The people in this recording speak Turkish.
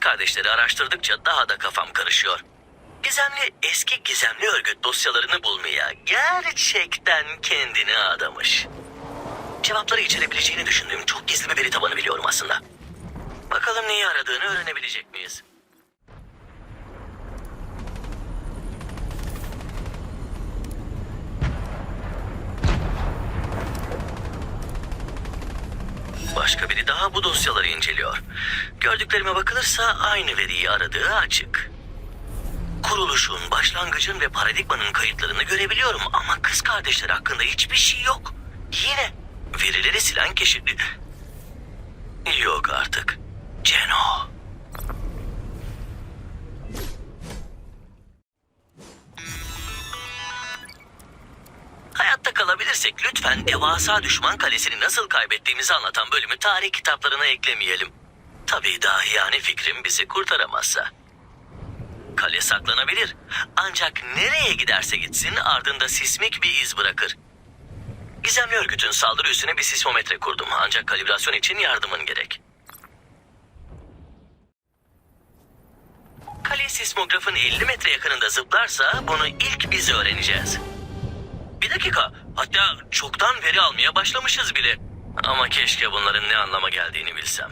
kardeşleri araştırdıkça daha da kafam karışıyor. Gizemli eski gizemli örgüt dosyalarını bulmaya gerçekten kendini adamış. Cevapları içerebileceğini düşündüğüm çok gizli bir veri tabanı biliyorum aslında. Bakalım neyi aradığını öğrenebilecek miyiz? Başka biri daha bu dosyaları inceliyor. Gördüklerime bakılırsa aynı veriyi aradığı açık. Kuruluşun, başlangıcın ve paradigmanın kayıtlarını görebiliyorum ama kız kardeşler hakkında hiçbir şey yok. Yine verileri silen kişi... Yok artık. Ceno. Kalabilirsek lütfen devasa düşman kalesini nasıl kaybettiğimizi anlatan bölümü tarih kitaplarına eklemeyelim. Tabii dahiyane fikrim bizi kurtaramazsa. Kale saklanabilir. Ancak nereye giderse gitsin ardında sismik bir iz bırakır. Gizemli örgütün saldırı üstüne bir sismometre kurdum. Ancak kalibrasyon için yardımın gerek. Kale sismografın 50 metre yakınında zıplarsa bunu ilk biz öğreneceğiz. Bir dakika. Hatta çoktan veri almaya başlamışız bile. Ama keşke bunların ne anlama geldiğini bilsem.